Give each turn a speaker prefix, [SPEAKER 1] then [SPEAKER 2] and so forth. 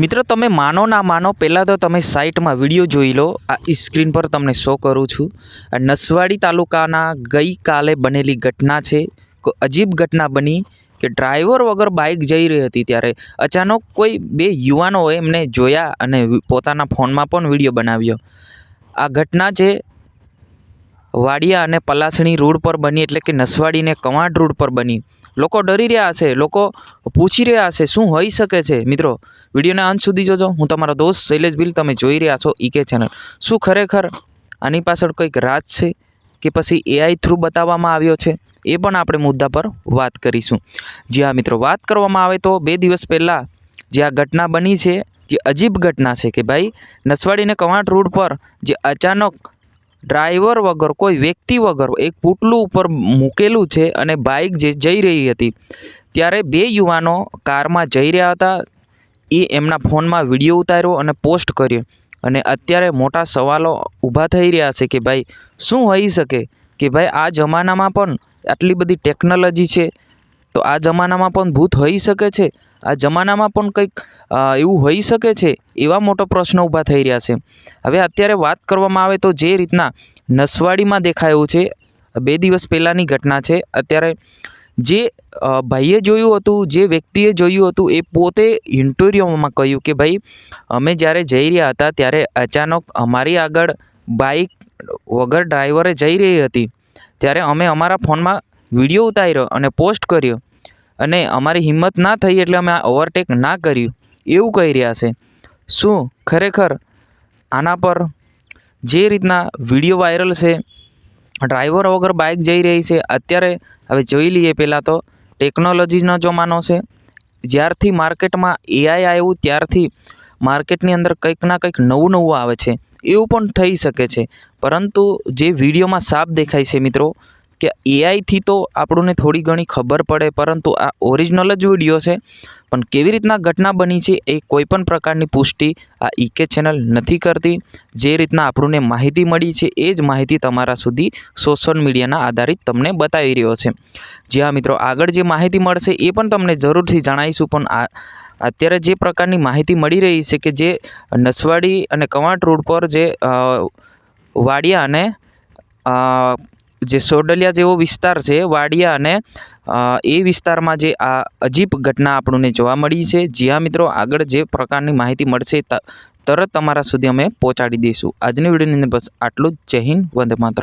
[SPEAKER 1] મિત્રો, તમે માનો ના માનો, પહેલાં તો તમે સાઇટમાં વીડિયો જોઈ લો. આ સ્ક્રીન પર તમને શો કરું છું. નસવાડી તાલુકાના ગઈકાલે બનેલી ઘટના છે. અજીબ ઘટના બની કે ડ્રાઈવર વગર બાઇક જઈ રહી હતી ત્યારે અચાનક કોઈ બે યુવાનોએ એમને જોયા અને પોતાના ફોનમાં પણ વીડિયો બનાવ્યો. આ ઘટના છે વાડિયા અને પલાસણી રોડ પર બની એટલે કે નસવાડીને કવાંટ રોડ પર બની. લોકો ડરી રહ્યા હશે, લોકો પૂછી રહ્યા હશે, શું હોઈ શકે છે? મિત્રો, વિડીયોના અંત સુધી જોજો. હું તમારો દોસ્ત શૈલેષ બિલ તમે જોઈ રહ્યા છો ઈકે ચેનલ શું ખરેખર આની પાછળ કંઈક રાજ છે કે પછી એઆઈ થ્રુ બતાવવામાં આવ્યો છે? એ પણ આપણે મુદ્દા પર વાત કરીશું. જી હા, મિત્રો, વાત કરવામાં આવે તો બે દિવસ પહેલાં જે આ ઘટના બની છે, જે અજીબ ઘટના છે કે ભાઈ નસવાડીને કવાંટ રોડ પર જે અચાનક ડ્રાઈવર વગર, કોઈ વ્યક્તિ વગર એક પૂટલું ઉપર મૂકેલું છે અને બાઇક જે જઈ રહી હતી. ત્યારે બે યુવાનો કારમાં જઈ રહ્યા હતા. એ એમના ફોનમાં વીડિયો ઉતાર્યો અને પોસ્ટ કર્યો. અને અત્યારે મોટા સવાલો ઊભા થઈ રહ્યા છે કે ભાઈ, શું હોઈ શકે? કે ભાઈ, આ જમાનામાં પણ આટલી બધી ટેકનોલોજી છે. તો આ જમાનામાં પણ ભૂત હોઈ શકે છે? આ જમાનામાં પણ કંઈક એવું હોઈ શકે છે? એવા મોટો પ્રશ્ન ઊભા થઈ રહ્યા છે. હવે અત્યારે વાત કરવામાં આવે તો જે રીતના નસવાડીમાં દેખાયું છે, બે દિવસ પહેલાંની ઘટના છે. અત્યારે જે ભાઈએ જોયું હતું, જે વ્યક્તિએ જોયું હતું, એ પોતે ઇન્ટરવ્યૂમાં કહ્યું કે ભાઈ, અમે જ્યારે જઈ રહ્યા હતા, ત્યારે અચાનક અમારી આગળ બાઇક વગર ડ્રાઈવરે જઈ રહી હતી. ત્યારે અમે અમારા ફોનમાં વીડિયો ઉતાર્યો અને પોસ્ટ કર્યો. અને અમારી હિંમત ના થઈ એટલે અમે આ ઓવરટેક ના કર્યું. એવું કહી રહ્યા છે. શું ખરેખર આના પર જે રીતના વીડિયો વાયરલ છે ડ્રાઈવર વગર બાઇક જઈ રહી છે, અત્યારે હવે જોઈ લઈએ પહેલાં તો ટેકનોલોજીનો જમાનો છે. જ્યારથી માર્કેટમાં એઆઈ આવ્યું, ત્યારથી માર્કેટની અંદર કંઈક ના કંઈક નવું નવું આવે છે. એવું પણ થઈ શકે છે. પરંતુ જે વિડીયોમાં સાફ દેખાય છે મિત્રો કે એઆઈથી તો આપણને થોડી ઘણી ખબર પડે, પરંતુ આ ઓરિજિનલ જ વીડિયો છે. પણ કેવી રીતના ઘટના બની છે એ કોઈપણ પ્રકારની પુષ્ટિ આ ઈકે ચેનલ નથી કરતી. જે રીતના આપણને માહિતી મળી છે એ જ માહિતી તમારા સુધી સોશિયલ મીડિયાના આધારિત તમને બતાવી રહ્યો છે. જી હા મિત્રો, આગળ જે માહિતી મળશે એ પણ તમને જરૂરથી જણાવીશું, પણ આ, અત્યારે જે પ્રકારની માહિતી મળી રહી છે કે જે નસવાડી અને કવાંટ રોડ પર જે વાડિયા અને જે સોડલિયા જેવો વિસ્તાર છે, વાડિયા અને એ વિસ્તારમાં જે આ અજીબ ઘટના આપણને જોવા મળી છે, જ્યાં મિત્રો આગળ જે પ્રકારની માહિતી મળશે તરત તમારા સુધી અમે પહોંચાડી દઈશું. આજની વિડીયોની અંદર બસ આટલું જ. જય હિન્દ, વંદે માતરમ.